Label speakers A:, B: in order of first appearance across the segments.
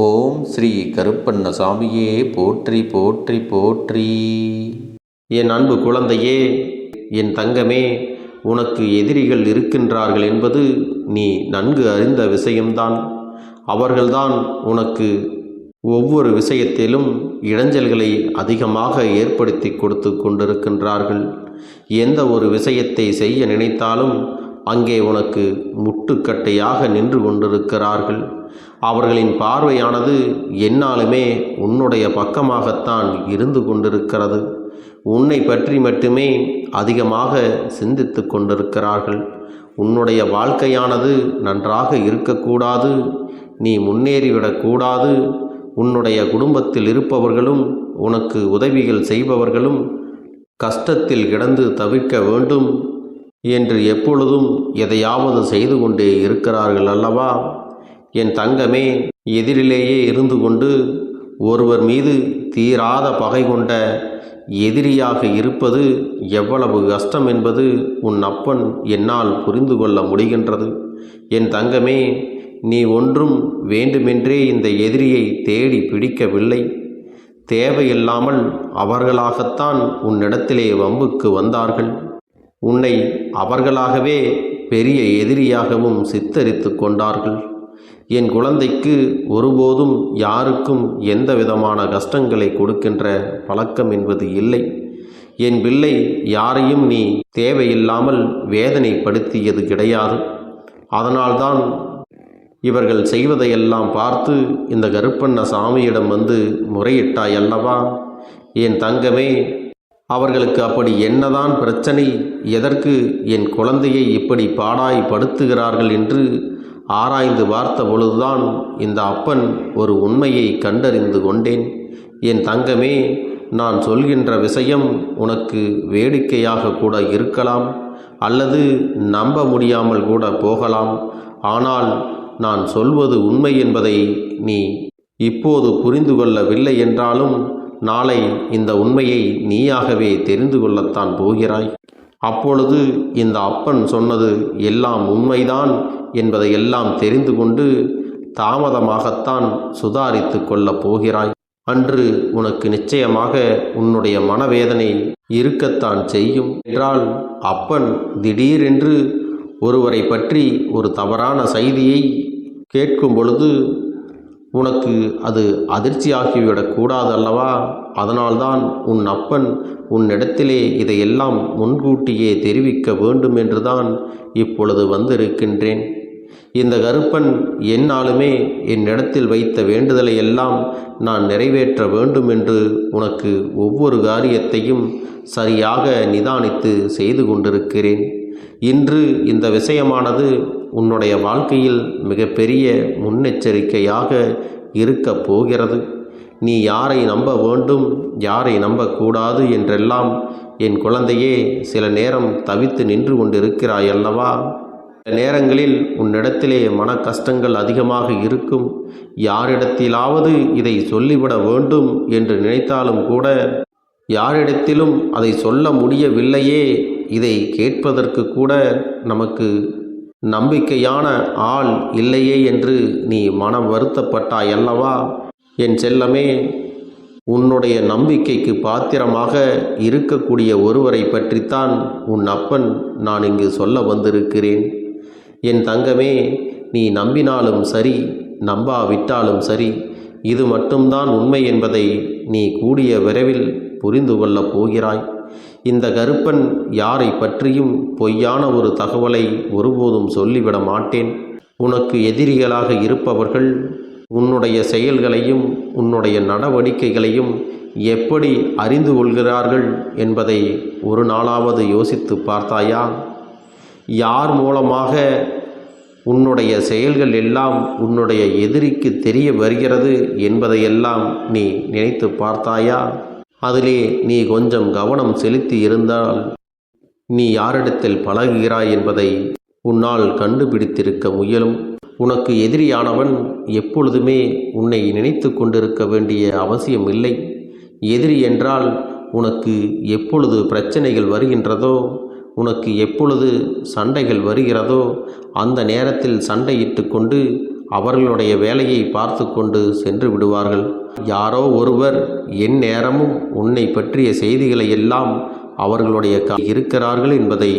A: ஓம் ஸ்ரீ கருப்பண்ண சாமியே போற்றி போற்றி போற்றி. என் அன்பு குழந்தையே என் தங்கமே உனக்கு எதிரிகள் இருக்கின்றார்கள் என்பது நீ நன்கு அறிந்த விஷயம்தான். அவர்கள்தான் உனக்கு ஒவ்வொரு விஷயத்திலும் இடைஞ்சல்களை அதிகமாக ஏற்படுத்தி கொடுத்து கொண்டிருக்கின்றார்கள். எந்த ஒரு விஷயத்தை செய்ய நினைத்தாலும் அங்கே உனக்கு முட்டுக்கட்டையாக நின்று கொண்டிருக்கிறார்கள். அவர்களின் பார்வையானது என்னாலுமே உன்னுடைய பக்கமாகத்தான் இருந்து கொண்டிருக்கிறது. உன்னை பற்றி மட்டுமே அதிகமாக சிந்தித்து கொண்டிருக்கிறார்கள். உன்னுடைய வாழ்க்கையானது நன்றாக இருக்கக்கூடாது. நீ முன்னேறிவிடக்கூடாது உன்னுடைய குடும்பத்தில் இருப்பவர்களும் உனக்கு உதவிகள் செய்பவர்களும் கஷ்டத்தில் கிடந்து தவிர்க்க வேண்டும் என்று எப்பொழுதும் எதையாவது செய்து கொண்டே இருக்கிறார்கள் அல்லவா? என் தங்கமே எதிரிலேயே இருந்து கொண்டு ஒருவர் மீது தீராத பகை கொண்ட எதிரியாக இருப்பது எவ்வளவு கஷ்டம் என்பது உன் அப்பன் என்னால் புரிந்து கொள்ள முடிகின்றது. என் தங்கமே நீ ஒன்றும் வேண்டுமென்றே இந்த எதிரியை தேடி பிடிக்கவில்லை. தேவையில்லாமல் அவர்களாகத்தான் உன்னிடத்திலே வம்புக்கு வந்தார்கள். உன்னை அவர்களாகவே பெரிய எதிரியாகவும் சித்தரித்து கொண்டார்கள். என் குழந்தைக்கு ஒருபோதும் யாருக்கும் எந்த விதமான கஷ்டங்களை கொடுக்கின்ற பழக்கம் என்பது இல்லை. என் பிள்ளை யாரையும் நீ தேவையில்லாமல் வேதனைப்படுத்தியது கிடையாது. அதனால்தான் இவர்கள் செய்வதையெல்லாம் பார்த்து இந்த கருப்பண்ண சாமியிடம் வந்து முறையிட்டாய் அல்லவா? என் தங்கமே அவர்களுக்கு அப்படி என்னதான் பிரச்சனை எதற்கு என் குழந்தையை இப்படி பாடாய் படுத்துகிறார்கள் என்று ஆராய்ந்து பார்த்த பொழுதுதான் இந்த அப்பன் ஒரு உண்மையை கண்டறிந்து கொண்டேன். என் தங்கமே நான் சொல்கின்ற விஷயம் உனக்கு வேடிக்கையாக கூட இருக்கலாம் அல்லது நம்ப முடியாமல் கூட போகலாம். ஆனால் நான் சொல்வது உண்மை என்பதை நீ இப்போது புரிந்து கொள்ளவில்லை என்றாலும் நாளை இந்த உண்மையை நீயாகவே தெரிந்து கொள்ளத்தான் போகிறாய். அப்பொழுது இந்த அப்பன் சொன்னது எல்லாம் உண்மைதான் என்பதை எல்லாம் தெரிந்து கொண்டு தாமதமாகத்தான் சுதாரித்து கொள்ளப் போகிறாய். அன்று உனக்கு நிச்சயமாக உன்னுடைய மனவேதனை இருக்கத்தான் செய்யும். என்றால் அப்பன் திடீரென்று ஒருவரை பற்றி ஒரு தவறான செய்தியை கேட்கும் பொழுது உனக்கு அது அதிர்ச்சியாகிவிடக் கூடாதல்லவா அதனால்தான் உன் அப்பன் உன்னிடத்திலே இதையெல்லாம் முன்கூட்டியே தெரிவிக்க வேண்டும் என்றுதான் இப்பொழுது வந்திருக்கின்றேன். இந்த கருப்பன் என்னாலுமே என்னிடத்தில் வைத்த வேண்டுதலை எல்லாம் நான் நிறைவேற்ற வேண்டும் என்று உனக்கு ஒவ்வொரு காரியத்தையும் சரியாக நிதானித்து செய்து கொண்டிருக்கிறேன். இன்று இந்த விஷயமானது உன்னுடைய வாழ்க்கையில் மிகப்பெரிய முன்னெச்சரிக்கையாக இருக்கப் போகிறது. நீ யாரை நம்ப வேண்டும் யாரை நம்பக்கூடாது என்றெல்லாம் என் குழந்தையே சில நேரம் தவித்து நின்று கொண்டிருக்கிறாய் அல்லவா? சில நேரங்களில் உன்னிடத்திலே மன கஷ்டங்கள் அதிகமாக இருக்கும். யாரிடத்திலாவது இதை சொல்லிவிட வேண்டும் என்று நினைத்தாலும் கூட யாரிடத்திலும் அதை சொல்ல முடியவில்லையே. இதை கேட்பதற்கு கூட நமக்கு நம்பிக்கையான ஆள் இல்லையே என்று நீ மனம் வருத்தப்பட்டாய் அல்லவா என் செல்லமே உன்னுடைய நம்பிக்கைக்கு பாத்திரமாக இருக்கக்கூடிய ஒருவரை பற்றித்தான் உன் அப்பன் நான் இங்கு சொல்ல வந்திருக்கிறேன். என் தங்கமே நீ நம்பினாலும் சரி நம்பாவிட்டாலும் சரி இது மட்டும்தான் உண்மை என்பதை நீ கூடிய விரைவில் புரிந்து கொள்ளப் போகிறாய். இந்த கருப்பன் யாரை பற்றியும் பொய்யான ஒரு தகவலை ஒருபோதும் சொல்லிவிட மாட்டேன். உனக்கு எதிரிகளாக இருப்பவர்கள் உன்னுடைய செயல்களையும் உன்னுடைய நடவடிக்கைகளையும் எப்படி அறிந்து கொள்கிறார்கள் என்பதை ஒரு நாளாவது யோசித்து பார்த்தாயா? யார் மூலமாக உன்னுடைய செயல்கள் எல்லாம் உன்னுடைய எதிரிக்கு தெரிய வருகிறது என்பதையெல்லாம் நீ நினைத்து பார்த்தாயா? அதிலே நீ கொஞ்சம் கவனம் செலுத்தி இருந்தால் நீ யாரிடத்தில் பழகுகிறாய் என்பதை உன்னால் கண்டுபிடித்திருக்க முயலும். உனக்கு எதிரியானவன் எப்பொழுதுமே உன்னை நினைத்து கொண்டிருக்க வேண்டிய அவசியம் இல்லை எதிரி என்றால் உனக்கு எப்பொழுது பிரச்சனைகள் வருகின்றதோ உனக்கு எப்பொழுது சண்டைகள் வருகிறதோ அந்த நேரத்தில் சண்டையிட்டு கொண்டு அவர்களுடைய வேலையை பார்த்து கொண்டு சென்று விடுவார்கள். யாரோ ஒருவர் என் நேரமும் உன்னை பற்றிய செய்திகளை எல்லாம் அவர்களுடைய க இருக்கிறார்கள் என்பதை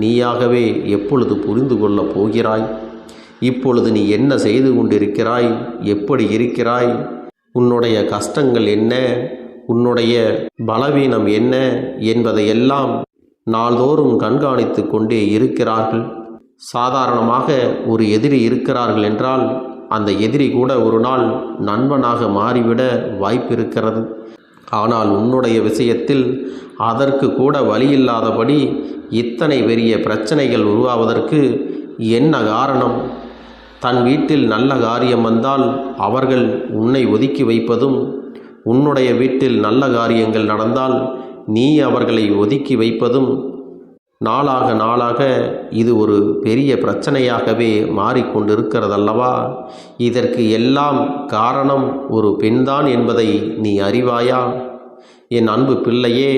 A: நீயாகவே எப்பொழுது புரிந்து கொள்ளப் போகிறாய்? இப்பொழுது நீ என்ன செய்து கொண்டிருக்கிறாய்? எப்படி இருக்கிறாய்? உன்னுடைய கஷ்டங்கள் என்ன? உன்னுடைய பலவீனம் என்ன? என்பதையெல்லாம் நாள்தோறும் கண்காணித்து கொண்டே இருக்கிறார்கள். சாதாரணமாக ஒரு எதிரி இருக்கிறார்கள் என்றால் அந்த எதிரி கூட ஒரு நாள் நண்பனாக மாறிவிட வாய்ப்பு இருக்கிறது ஆனால் உன்னுடைய விஷயத்தில் அதற்கு கூட வழியில்லாதபடி இத்தனை பெரிய பிரச்சனைகள் உருவாவதற்கு என்ன காரணம்? தன் வீட்டில் நல்ல காரியம் வந்தால் அவர்கள் உன்னை ஒதுக்கி வைப்பதும் உன்னுடைய வீட்டில் நல்ல காரியங்கள் நடந்தால் நீ அவர்களை ஒதுக்கி வைப்பதும் நாளாக நாளாக இது ஒரு பெரிய பிரச்சனையாகவே மாறிக்கொண்டிருக்கிறதல்லவா? இதற்கு எல்லாம் காரணம் ஒரு பெண்தான் என்பதை நீ அறிவாயா? என் அன்பு பிள்ளையே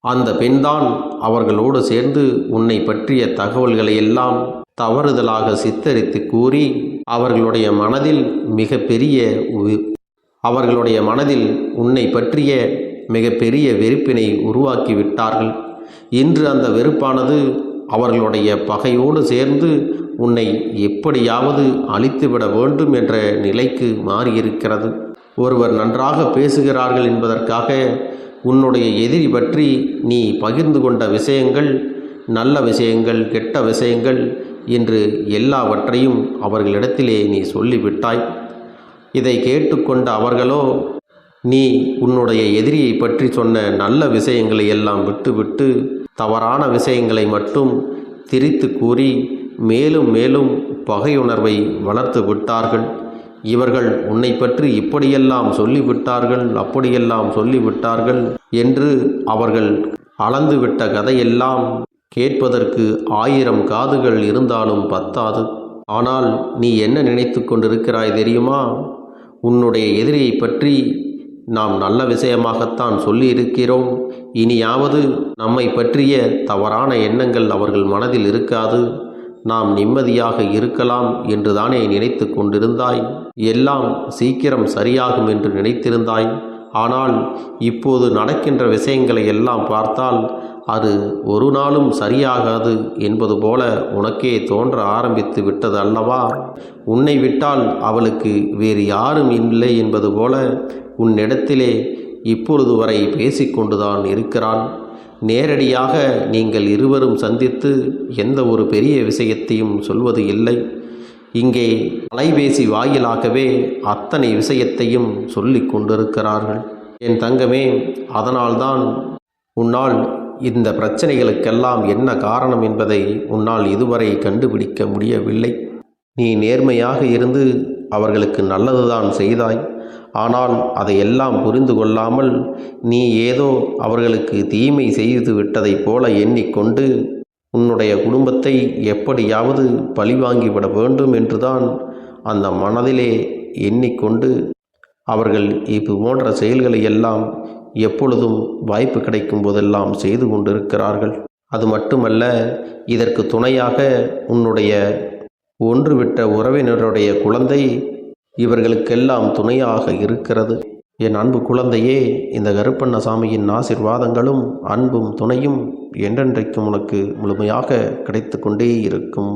A: அந்த பெண்தான் அவர்களோடு சேர்ந்து உன்னை பற்றிய தகவல்களை எல்லாம் தவறுதலாக சித்தரித்து கூறி அவர்களுடைய மனதில் மிகப்பெரிய உ- அவர்களுடைய மனதில் உன்னை பற்றிய மிகப்பெரிய வெறுப்பினை உருவாக்கி விட்டார்கள். இன்று அந்த வெறுப்பானது அவர்களுடைய பகையோடு சேர்ந்து உன்னை எப்படியாவது அழித்துவிட வேண்டும் என்ற நிலைக்கு மாறியிருக்கிறது. ஒருவர் நன்றாக பேசுகிறார்கள் என்பதற்காக உன்னுடைய எதிரி பற்றி நீ பகிர்ந்து கொண்ட விஷயங்கள் நல்ல விஷயங்கள் கெட்ட விஷயங்கள் என்று எல்லாவற்றையும் அவர்களிடத்திலே நீ சொல்லிவிட்டாய். இதை கேட்டுக்கொண்ட அவர்களோ நீ உன்னுடைய எதிரியை பற்றி சொன்ன நல்ல விஷயங்களை எல்லாம் விட்டுவிட்டு தவறான விஷயங்களை மட்டும் திரித்து கூறி மேலும் மேலும் பகையுணர்வை வளர்த்து விட்டார்கள். இவர்கள் உன்னை பற்றி இப்படியெல்லாம் சொல்லிவிட்டார்கள் அப்படியெல்லாம் சொல்லிவிட்டார்கள் என்று அவர்கள் அளந்துவிட்ட கதையெல்லாம் கேட்பதற்கு ஆயிரம் காதுகள் இருந்தாலும் பத்தாது. ஆனால் நீ என்ன நினைத்து கொண்டிருக்கிறாய் தெரியுமா? உன்னுடைய எதிரியை பற்றி நாம் நல்ல விஷயமாகத்தான் சொல்லியிருக்கிறோம். இனியாவது நம்மை பற்றிய தவறான எண்ணங்கள் அவர்கள் மனதில் இருக்காது. நாம் நிம்மதியாக இருக்கலாம் என்று தானே நினைத்து கொண்டிருந்தாய். எல்லாம் சீக்கிரம் சரியாகும் என்று நினைத்திருந்தாய். ஆனால் இப்போது நடக்கின்ற விஷயங்களை எல்லாம் பார்த்தால் அது ஒரு நாளும் சரியாகாது என்பது போல உனக்கே தோன்ற ஆரம்பித்து விட்டது அல்லவா? உன்னை விட்டால் அவளுக்கு வேறு யாரும் இல்லை என்பது போல உன்னிடத்திலே இப்பொழுது வரை பேசிக்கொண்டுதான் இருக்கிறான். நேரடியாக நீங்கள் இருவரும் சந்தித்து எந்த ஒரு பெரிய விஷயத்தையும் சொல்வது இல்லை. இங்கே அலைபேசி வாயிலாகவே அத்தனை விஷயத்தையும் சொல்லி கொண்டிருக்கிறார்கள். என் தங்கமே அதனால்தான் உன்னால் இந்த பிரச்சனைகளுக்கெல்லாம் என்ன காரணம் என்பதை உன்னால் இதுவரை கண்டுபிடிக்க முடியவில்லை. நீ நேர்மையாக இருந்து அவர்களுக்கு நல்லதுதான் செய்தாய். ஆனால் அதையெல்லாம் புரிந்து கொள்ளாமல் நீ ஏதோ அவர்களுக்கு தீமை செய்து விட்டதைப் போல எண்ணிக்கொண்டு உன்னுடைய குடும்பத்தை எப்படியாவது பழிவாங்கிவிட வேண்டும் என்றுதான் அந்த மனதிலே எண்ணிக்கொண்டு அவர்கள் இது போன்ற செயல்களை எல்லாம் எப்பொழுதும் வாய்ப்பு கிடைக்கும் போதெல்லாம் செய்து கொண்டிருக்கிறார்கள். அது மட்டுமல்ல இதற்கு துணையாக உன்னுடைய ஒன்றுவிட்ட உறவினருடைய குழந்தை இவர்களுக்கெல்லாம் துணையாக இருக்கிறது. என் அன்பு குழந்தையே இந்த கருப்பண்ணசாமியின் ஆசிர்வாதங்களும் அன்பும் துணையும் என்றென்றைக்கும் உனக்கு முழுமையாக கிடைத்து கொண்டே இருக்கும்.